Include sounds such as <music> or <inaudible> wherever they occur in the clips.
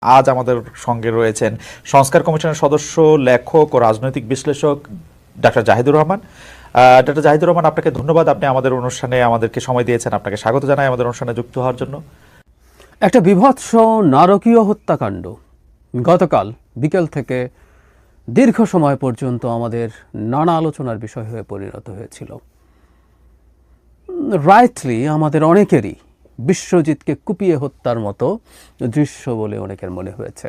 আজ আমাদের সঙ্গে রয়েছেন সংস্কার কমিশনের সদস্য, লেখক ও রাজনৈতিক বিশ্লেষক ডাক্তার জাহিদুর রহমান। ডাক্তার জাহিদুর রহমান, আপনাকে ধন্যবাদ। আপনি আমাদের অনুষ্ঠানে আমাদেরকে সময় দিয়েছেন, আপনাকে স্বাগত জানাই আমাদের অনুষ্ঠানে যুক্ত হওয়ার জন্য। একটা বিভৎস নারকীয় হত্যাকাণ্ড। গতকাল বিকেল থেকে দীর্ঘ সময় পর্যন্ত আমাদের নানা আলোচনার বিষয় হয়ে পরিণত হয়েছিল। রাইটলি আমাদের অনেকেরই বিশ্বজিৎকে কুপিয়ে হত্যার মতো দৃশ্য বলে অনেকের মনে হয়েছে।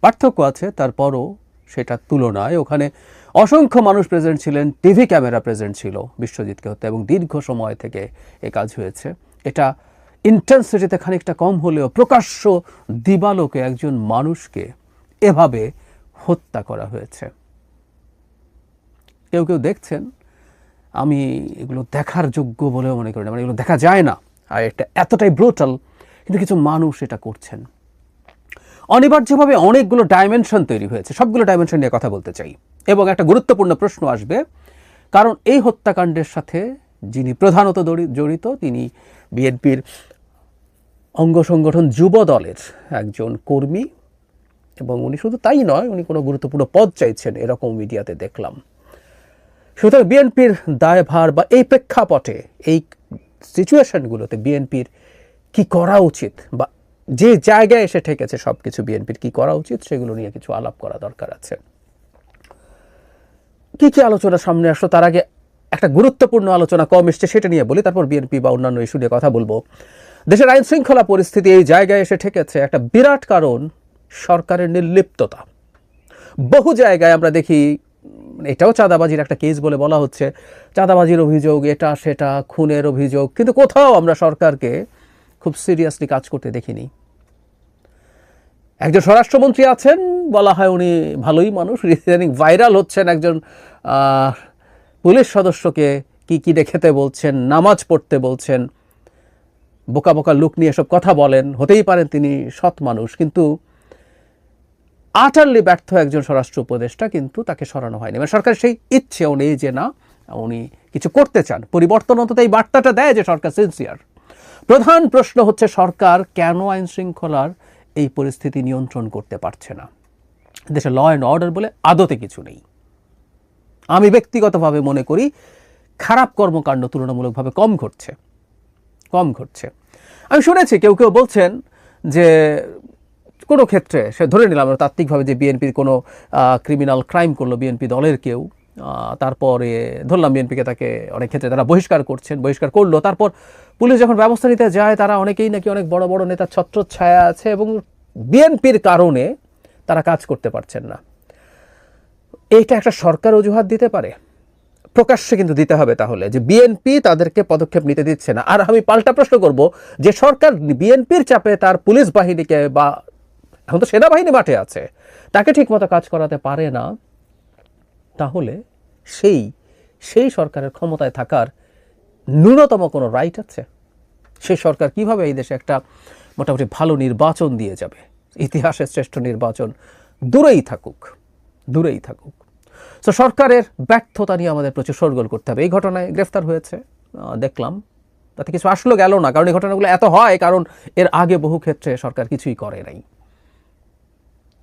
পার্থক্য আছে, তারপরও সেটার তুলনায়। ওখানে অসংখ্য মানুষ প্রেজেন্ট ছিলেন, টিভি ক্যামেরা প্রেজেন্ট ছিল বিশ্বজিৎকে হত্যা, এবং দীর্ঘ সময় থেকে এ কাজ হয়েছে। এটা ইন্টেন্সিটিতে খানিকটা কম হলেও প্রকাশ্য দিবালোকে একজন মানুষকে এভাবে হত্যা করা হয়েছে। কেউ কেউ দেখছেন, আমি এগুলো দেখার যোগ্য বলেও মনে করি না। মানে এগুলো দেখা যায় না। আর এটা এতটাই ব্রুটাল কিন্তু কিছু মানুষ এটা করছেন। অনিবার্যভাবে অনেকগুলো ডাইমেনশন তৈরি হয়েছে। সবগুলো ডাইমেনশন নিয়ে কথা বলতে চাই। এবং একটা গুরুত্বপূর্ণ প্রশ্ন আসবে, কারণ এই হত্যাকাণ্ডের সাথে যিনি প্রধানত জড়িত, তিনি বিএনপির অঙ্গ সংগঠন যুব দলের একজন কর্মী, এবং উনি শুধু তাই নয়, উনি কোনো গুরুত্বপূর্ণ পদ চাইছেন, এরকম মিডিয়াতে দেখলাম। সুতরাং বিএনপির দায়ভার বা এই প্রেক্ষাপটে এই সিচুয়েশনগুলোতে বিএনপির কি করা উচিত বা যে জায়গায় এসে ঠেকেছে সব কিছু বিএনপির কি করা উচিত সেগুলো নিয়ে কিছু আলাপ করা দরকার আছে। কি কি আলোচনা সামনে আসলো তার আগে একটা গুরুত্বপূর্ণ আলোচনা কম এসছে সেটা নিয়ে বলি, তারপর বিএনপি বা অন্যান্য ইস্যু নিয়ে কথা বলব। দেশের আইন শৃঙ্খলা পরিস্থিতি এই জায়গায় এসে ঠেকেছে একটা বিরাট কারণ, সরকারের নির্লিপ্ততা। বহু জায়গায় আমরা দেখি উম, এটাও চাঁদাবাজির একটা কেস বলে বলা হচ্ছে। চাঁদাবাজির অভিযোগ এটা সেটা খুনের অভিযোগ কিন্তু কোথাও আমরা সরকারকে খুব সিরিয়াসলি কাজ করতে দেখিনি। একজন স্বরাষ্ট্রমন্ত্রী আছেন বলা হয় উনি ভালোই মানুষ <laughs> ইদানিং ভাইরাল হচ্ছেন একজন পুলিশ সদস্যকে কি কি খেতে বলছেন নামাজ পড়তে বলছেন বোকা বোকা লুক নিয়ে সব কথা বলেন হতেই পারেন তিনি সৎ মানুষ কিন্তু আটারলি ব্যর্থ একজন স্বরাষ্ট্র উপদেষ্টা, কিন্তু তাকে সরানো হয়নি। মানে সরকার সেই ইচ্ছেও নেই যে না, উনি কিছু করতে চান। পরিবর্তন অন্তত এই বার্তাটা দেয় যে সরকার সিনসিয়ার প্রধান প্রশ্ন হচ্ছে, সরকার কেন আইন শৃঙ্খলার এই পরিস্থিতি নিয়ন্ত্রণ করতে পারছে না? দেশে ল অ্যান্ড অর্ডার বলে আদতে কিছু নেই। আমি ব্যক্তিগতভাবে মনে করি, খারাপ কর্মকাণ্ড তুলনামূলকভাবে কম ঘটছে। কম ঘটছে। আমি শুনেছি, কেউ কেউ বলছেন যে কোনো ক্ষেত্রে, সে ধরে নিলাম তাত্ত্বিকভাবে যে বিএনপির কোনো ক্রিমিনাল ক্রাইম করল বিএনপি দলের কেউ তারপরে ধরলাম বিএনপিকে তাকে অনেক ক্ষেত্রে তারা বহিষ্কার করছেন, বহিষ্কার করল, তারপর পুলিশ যখন ব্যবস্থা নিতে যায়, তারা অনেকেই নাকি অনেক বড় বড় নেতার ছত্রছায়া আছে এবং বিএনপির কারণে তারা কাজ করতে পারছেন না। এইটা একটা সরকার অজুহাত দিতে পারে? প্রকাশ্যে কিন্তু দিতে হবে তাহলে যে বিএনপি তাদেরকে পদক্ষেপ নিতে দিচ্ছে না। আর আমি পাল্টা প্রশ্ন করব, যে সরকার বিএনপির চাপে তার পুলিশ বাহিনীকে বা এখন তো সেনাবাহিনী মাঠে আছে। তাকে ঠিকমতো কাজ করাতে পারে না। তাহলে সেই সেই সরকারের ক্ষমতায় থাকার ন্যূনতম কোনো রাইট আছে? সেই সরকার কীভাবে এই দেশে একটা মোটামুটি ভালো নির্বাচন দিয়ে যাবে? ইতিহাসের শ্রেষ্ঠ নির্বাচন দূরেই থাকুক দূরেই থাকুক। তো সরকারের ব্যর্থতা নিয়ে আমাদের প্রচুর সরগোল করতে হবে। এই ঘটনায় গ্রেফতার হয়েছে। দেখলাম। তাতে কিছু আসলো গেল না, কারণ এই ঘটনাগুলো এত হয়, কারণ এর আগে বহু ক্ষেত্রে সরকার কিছুই করে নাই।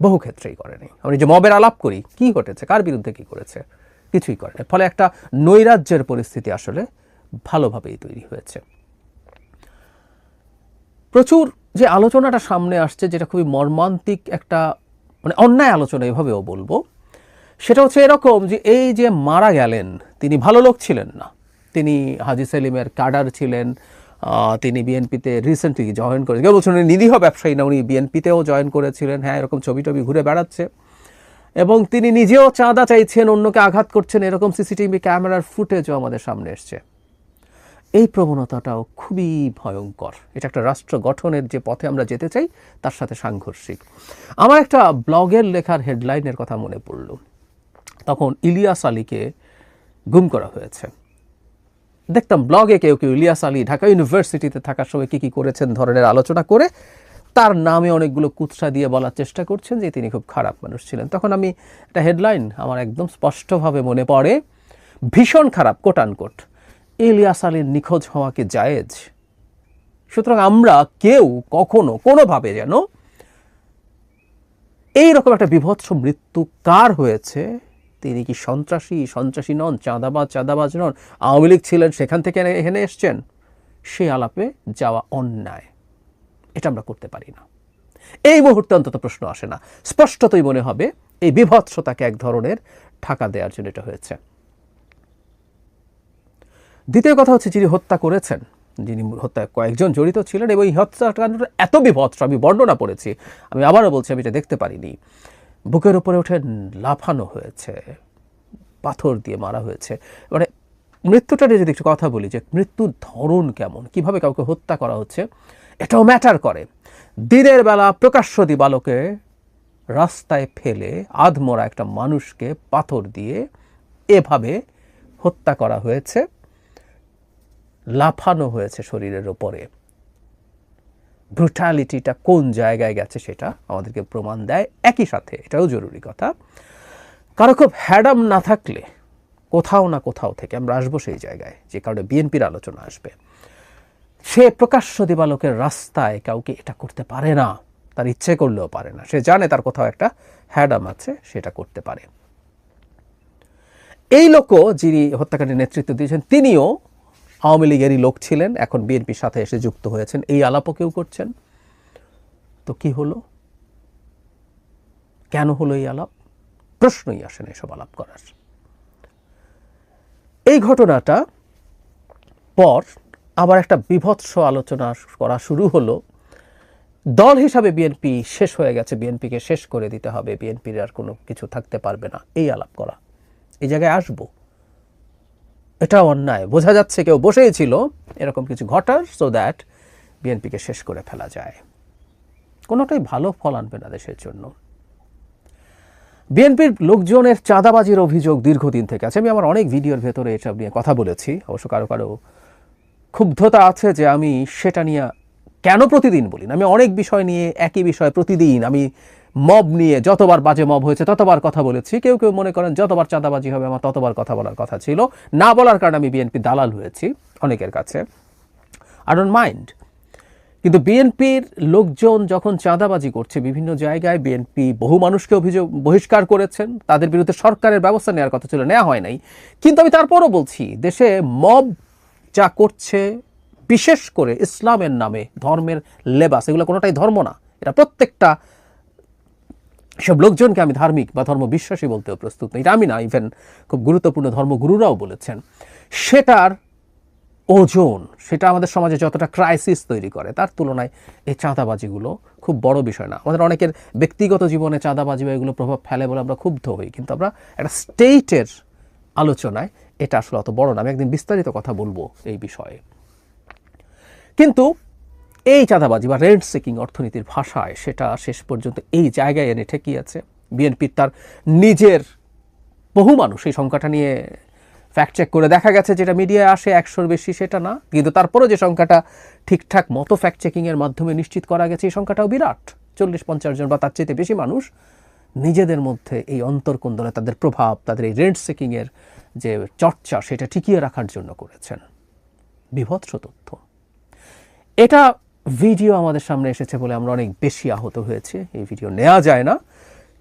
বহু ক্ষেত্রেই করেনি। আমি যে মবের আলাপ করি, কি ঘটেছে, কার বিরুদ্ধে কি করেছে, কিছুই করে নাই। ফলে একটা নৈরাজ্যের পরিস্থিতি আসলে ভালোভাবেই তৈরি হয়েছে। প্রচুর যে আলোচনাটা সামনে আসছে, যেটা খুবই মর্মান্তিক একটা মানে অন্যায় আলোচনা এভাবেও বলব, সেটা হচ্ছে এরকম যে এই যে মারা গেলেন, তিনি ভালো লোক ছিলেন না। তিনি হাজি সেলিমের কাডার ছিলেন তিনি বিএনপিতে রিসেন্টলি জয়েন করে কেউ বলছেন উনি নিরীহ ব্যবসায়ী না, উনি বিএনপিতেও জয়েন করেছিলেন। হ্যাঁ এরকম ছবি টবি ঘুরে বেড়াচ্ছে। এবং তিনি নিজেও চাঁদা চাইছেন, অন্যকে আঘাত করছেন। এরকম সিসিটিভি ক্যামেরার ফুটেজও আমাদের সামনে এসছে। এই প্রবণতাটাও খুবই ভয়ঙ্কর। এটা একটা রাষ্ট্র গঠনের যে পথে আমরা যেতে চাই, তার সাথে সাংঘর্ষিক। আমার একটা ব্লগের লেখার হেডলাইনের কথা মনে পড়ল। তখন ইলিয়াস আলীকে গুম করা হয়েছে। দেখতাম ব্লগে কেউ কেউ ইলিয়াস আলী ঢাকা ইউনিভার্সিটিতে থাকার সময় কী কী করেছেন ধরনের আলোচনা করে তার নামে অনেকগুলো কুৎসা দিয়ে বলার চেষ্টা করছেন যে তিনি খুব খারাপ মানুষ ছিলেন। তখন আমি একটা হেডলাইন আমার একদম স্পষ্টভাবে মনে পড়ে, ভীষণ খারাপ কোট আনকোট ইলিয়াস আলীর নিখোঁজ হওয়া কি জায়েজ। সুতরাং আমরা কেউ কখনো, কোনোভাবে যেন এইরকম একটা বিভৎস মৃত্যু কার হয়েছে তিনি কি সন্ত্রাসী? সন্ত্রাসী নন, চাঁদাবাজ চাঁদাবাজ নন। আওয়ামী লীগ ছিলেন সেখান থেকে এখানে এসছেন। সে আলাপে যাওয়া অন্যায়। এটা আমরা করতে পারি না। এই মুহূর্তে অন্তত প্রশ্ন আসে না। স্পষ্টতই মনে হবে, এই বিভৎসতাকে এক ধরনের ঠাকা দেওয়ার জন্য এটা হয়েছে। দ্বিতীয় কথা হচ্ছে, যিনি হত্যা করেছেন, যিনি হত্যায় কয়েকজন জড়িত ছিলেন এবং এই হত্যাকাণ্ডটা এত বিভৎস আমি বর্ণনা পড়েছি, আমি আবারও বলছি, আমি এটা দেখতে পারিনি। বুকের উপরে উঠে লাফানো হয়েছে, পাথর দিয়ে মারা হয়েছে। মানে মৃত্যুটা নিয়ে যদি একটু কথা বলি, যে মৃত্যুর ধরন কেমন, কীভাবে কাউকে হত্যা করা হচ্ছে, এটাও ম্যাটার করে। দিনের বেলা প্রকাশ্য দিবালোকে রাস্তায় ফেলে আধমরা একটা মানুষকে পাথর দিয়ে এভাবে হত্যা করা হয়েছে, লাফানো হয়েছে শরীরের ওপরে ব্রুটালিটিটা কোন জায়গায় গেছে সেটা আমাদেরকে প্রমাণ দেয়। একই সাথে এটাও জরুরি কথা। কারও খুব হ্যাডাম না থাকলে কোথাও না কোথাও থেকে আমরা আসব সেই জায়গায়, যে কারণে বিএনপির আলোচনা আসবে। সে প্রকাশ্য দিবালোকের রাস্তায় কাউকে এটা করতে পারে না, তার ইচ্ছে করলেও পারে না। সে জানে তার কোথাও একটা হ্যাডাম আছে, সেটা করতে পারে। এই লোকও যিনি হত্যাকাণ্ডের নেতৃত্ব দিয়েছেন, তিনিও আওয়ামী লীগেরই লোক ছিলেন, এখন বিএনপির সাথে এসে যুক্ত হয়েছেন। এই আলাপও কেউ করছেন? তো কি হলো? কেন হলো এই আলাপ? প্রশ্নই আসে না এসব আলাপ করার। এই ঘটনাটা পর আবার একটা বিভৎস আলোচনা করা শুরু হলো। দল হিসাবে বিএনপি শেষ হয়ে গেছে, বিএনপিকে শেষ করে দিতে হবে। বিএনপির আর কোনো কিছু থাকতে পারবে না। এই আলাপ করা। এই জায়গায় আসব। এটা অন্যায়। বোঝা যাচ্ছে কেউ বসেই ছিল। এরকম কিছু ঘটার সো দ্যাট বিএনপিকে শেষ করে ফেলা যায়। কোনোটাই ভালো ফল আনবে না দেশের জন্য। বিএনপির লোকজনের চাঁদাবাজির অভিযোগ দীর্ঘদিন থেকে আছে। আমি আমার অনেক ভিডিওর ভেতরে এসব নিয়ে কথা বলেছি। অবশ্য কারও কারও ক্ষুব্ধতা আছে যে আমি সেটা নিয়ে কেন প্রতিদিন বলি না? আমি অনেক বিষয় নিয়ে একই বিষয় প্রতিদিন আমি মব নিয়ে যতবার বাজে মব হয়েছে, ততবার কথা বলেছি। কেউ কেউ মনে করেন, যতবার চাঁদাবাজি হবে, আমার ততবার কথা বলার কথা ছিল। না বলার কারণে আমি বিএনপি দালাল হয়েছি অনেকের কাছে। আই ডোন্ট মাইন্ড কিন্তু বিএনপির লোকজন যখন চাঁদাবাজি করছে বিভিন্ন জায়গায়, বিএনপি বহু মানুষকে অভিযোগ, বহিষ্কার করেছেন। তাদের বিরুদ্ধে সরকারের ব্যবস্থা নেওয়ার কথা ছিল, নেওয়া হয় নাই। কিন্তু আমি তারপরও বলছি, দেশে মব যা করছে, বিশেষ করে ইসলামের নামে ধর্মের লেবাস, এগুলো কোনোটাই ধর্ম না। এটা প্রত্যেকটা সব লোকজনকে আমি ধার্মিক বা ধর্ম বিশ্বাসী বলতেও প্রস্তুত নই। এটা আমি না ইভেন খুব গুরুত্বপূর্ণ ধর্মগুরুরাও বলেছেন, সেটার ওজন, সেটা আমাদের সমাজে যতটা ক্রাইসিস তৈরি করে, তার তুলনায় এই চাঁদাবাজিগুলো খুব বড় বিষয় না। আমাদের অনেকের ব্যক্তিগত জীবনে চাঁদাবাজি বা এগুলো প্রভাব ফেলে বলে আমরা ক্ষুব্ধ হই, কিন্তু আমরা একটা স্টেটের আলোচনায় এটা আসলে অত বড় না। আমি একদিন বিস্তারিত কথা বলব এই বিষয়ে। কিন্তু এই চাঁদাবাজি বা রেন্ট সিকিং অর্থনীতির ভাষায় সেটা শেষ পর্যন্ত এই জায়গায় এনে ঠেকিয়েছে বিএনপির তার নিজের বহু মানুষ এই সংখ্যাটা নিয়ে ফ্যাক্ট চেক করে দেখা গেছে যেটা মিডিয়ায় আসে একশোর বেশি সেটা না। কিন্তু তারপরেও যে সংখ্যাটা ঠিকঠাক মতো ফ্যাক্ট চেকিংয়ের মাধ্যমে নিশ্চিত করা গেছে, এই সংখ্যাটাও বিরাট। চল্লিশ পঞ্চাশ জন বা তার চাইতে বেশি মানুষ নিজেদের মধ্যে এই অন্তর্কুন্দনে তাদের প্রভাব, তাদের এই রেন্ট সিকিংয়ের যে চর্চা, সেটা টিকিয়ে রাখার জন্য করেছেন। বিভৎস তথ্য। এটা ভিডিও আমাদের সামনে এসেছে বলে আমরা অনেক বেশি আহত হয়েছে। এই ভিডিও নেওয়া যায় না।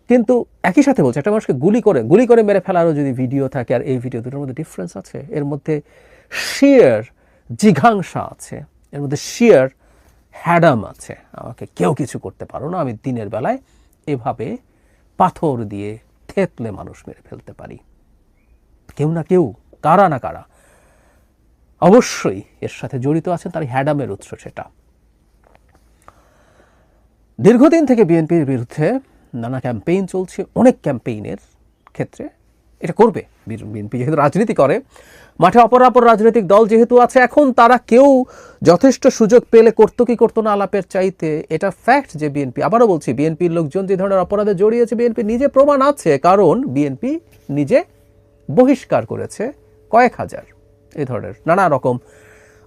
কিন্তু একই সাথে বলছে, একটা মানুষকে গুলি করে গুলি করে মেরে ফেলারও যদি ভিডিও থাকে, আর এই ভিডিও দুটোর মধ্যে ডিফারেন্স আছে। এর মধ্যে শিয়ার জিঘাংসা আছে। এর মধ্যে শিয়ার হ্যাডাম আছে। আমাকে কেউ কিছু করতে পারো না। আমি দিনের বেলায় এভাবে পাথর দিয়ে থেতলে মানুষ মেরে ফেলতে পারি। কেউ না কেউ, কারা না কারা, অবশ্যই এর সাথে জড়িত আছেন। তার হ্যাডামের উৎস সেটা। দীর্ঘদিন থেকে বিএনপির বিরুদ্ধে নানা ক্যাম্পেইন চলছে, অনেক ক্যাম্পেইনের ক্ষেত্রে এটা করবে বিএনপি যেহেতু রাজনীতি করে। মাঠে অপরাপর রাজনৈতিক দল যেহেতু আছে, এখন তারা কেউ যথেষ্ট সুযোগ পেলে করতো কি করতো না আলাপের চাইতে, এটা ফ্যাক্ট যে বিএনপি, আবারও বলছি, বিএনপির লোকজন যে ধরনের অপরাধে জড়িয়েছে, বিএনপি নিজে প্রমাণ আছে, কারণ বিএনপি নিজে বহিষ্কার করেছে কয়েক হাজার এ ধরনের নানা রকম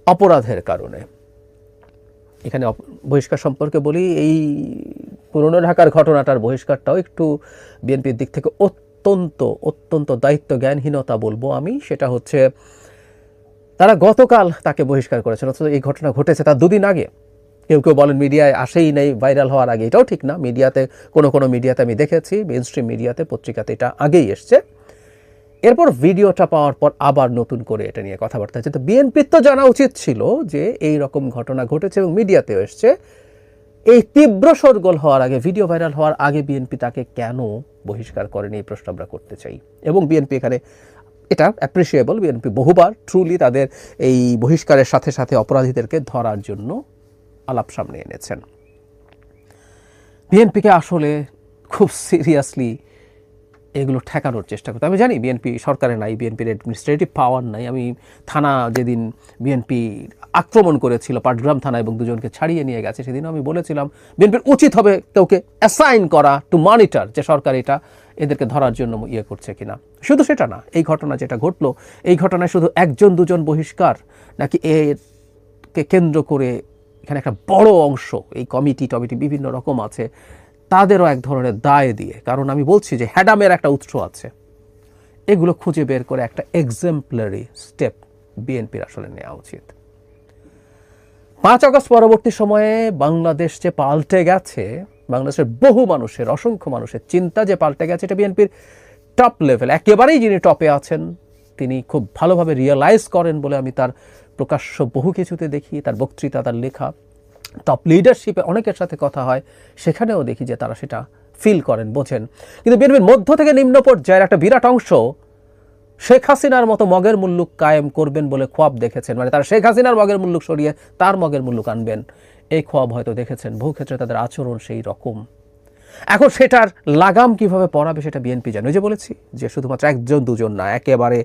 অপরাধের কারণে। এখানে বহিষ্কার সম্পর্কে বলি, এই পুরনো ঢাকার ঘটনাটার বহিষ্কারটাও একটু বিএনপির দিক থেকে অত্যন্ত অত্যন্ত দায়িত্ব জ্ঞানহীনতা বলব আমি। সেটা হচ্ছে, তারা গতকাল তাকে বহিষ্কার করেছেন, অথচ এই ঘটনা ঘটেছে তার দুদিন আগে। কেউ কেউ বলেন মিডিয়ায় আসেই নেই, ভাইরাল হওয়ার আগে। এটাও ঠিক না, মিডিয়াতে, কোনো কোনো মিডিয়াতে আমি দেখেছি মেন স্ট্রিম মিডিয়াতে পত্রিকাতে এটা আগেই এসছে। এরপর ভিডিওটা পাওয়ার পর আবার নতুন করে এটা নিয়ে কথাবার্তা হচ্ছে। তো বিএনপির তো জানা উচিত ছিল যে এই রকম ঘটনা ঘটেছে এবং মিডিয়াতেও এসছে। এই তীব্র সরগোল হওয়ার আগে, ভিডিও ভাইরাল হওয়ার আগে বিএনপি তাকে কেন বহিষ্কার করেনি, এই প্রশ্ন আমরা করতে চাই। এবং বিএনপি এখানে এটা অ্যাপ্রিসিয়েবল বিএনপি বহুবার ট্রুলি তাদের এই বহিষ্কারের সাথে সাথে অপরাধীদেরকে ধরার জন্য আলাপ সামনে এনেছেন। বিএনপিকে আসলে খুব সিরিয়াসলি এগুলো ঠেকানোর চেষ্টা করতে। আমি জানি বিএনপি সরকারে নাই বিএনপির অ্যাডমিনিস্ট্রেটিভ পাওয়ার নাই। আমি থানা যেদিন বিএনপি আক্রমণ করেছিল, পাটগ্রাম থানা এবং দুজনকে ছাড়িয়ে নিয়ে গেছে, সেদিনও আমি বলেছিলাম বিএনপির উচিত হবে কাউকে অ্যাসাইন করা টু মনিটর যে সরকার এটা এদেরকে ধরার জন্য ইয়ে করছে কিনা। শুধু সেটা না, এই ঘটনা যেটা ঘটলো, এই ঘটনায় শুধু একজন, দুজন বহিষ্কার, নাকি এরকে কেন্দ্র করে এখানে একটা বড় অংশ, এই কমিটি টমিটি বিভিন্ন রকম আছে তাদেরও এক ধরনের দায় দিয়ে। কারণ আমি বলছি যে হ্যাডামের একটা উৎস আছে। এগুলো খুঁজে বের করে একটা এক্সাম্পলারি স্টেপ বিএনপির আসলে নেওয়া উচিত। পাঁচ আগস্ট পরবর্তী সময়ে বাংলাদেশ যে পাল্টে গেছে, বাংলাদেশের বহু মানুষের, অসংখ্য মানুষের চিন্তা যে পাল্টে গেছে এটা বিএনপির টপ লেভেল একেবারেই যিনি টপে আছেন, তিনি খুব ভালোভাবে রিয়েলাইজ করেন বলে আমি তার প্রকাশ্য বহু কিছুতে দেখি, তার বক্তৃতা, তার লেখা। টপ লিডারশিপে অনেকের সাথে কথা হয়, সেখানেও দেখি যে তারা সেটা ফিল করেন, বোঝেন। কিন্তু বিএনপির মধ্য থেকে নিম্ন পর্যায়ের একটা বিরাট অংশ শেখ হাসিনার মতো মগের মুল্লুক কায়েম করবেন বলে খোয়াব দেখেছেন। মানে তারা শেখ হাসিনার মগের মুল্লুক সরিয়ে তার মগের মুল্লুক আনবেন। এই খোয়াব হয়তো দেখেছেন, বহু ক্ষেত্রে তাদের আচরণ সেই রকম। এখন সেটার লাগাম কীভাবে পড়াবে সেটা বিএনপি জানে। যে বলেছি যে শুধুমাত্র একজন, দুজন না, একেবারে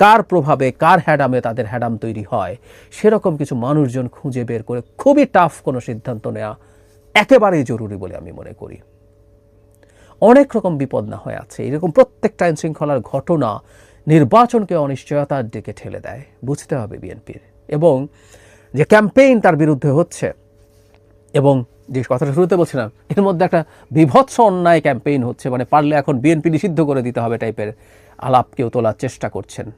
কার প্রভাবে, কার হ্যাডামে তাদের হ্যাডাম তৈরি হয়? সেরকম কিছু মানুষজন খুঁজে বের করে খুবই টাফ কোনো সিদ্ধান্ত নেওয়া একেবারেই জরুরি বলে আমি মনে করি। অনেক রকম বিপদ না হয়ে আছে। এরকম প্রত্যেকটা আইন শৃঙ্খলার ঘটনা নির্বাচনকে অনিশ্চয়তার দিকে ঠেলে দেয়। বুঝতে হবে বিএনপির। এবং যে ক্যাম্পেইন তার বিরুদ্ধে হচ্ছে এবং যে কথাটা শুরুতে বলছিলাম, এর মধ্যে একটা বিভৎস অন্যায় ক্যাম্পেইন হচ্ছে। মানে পারলে এখন বিএনপি নিষিদ্ধ করে দিতে হবে টাইপের আলাপ কেউ তোলার চেষ্টা করছেন।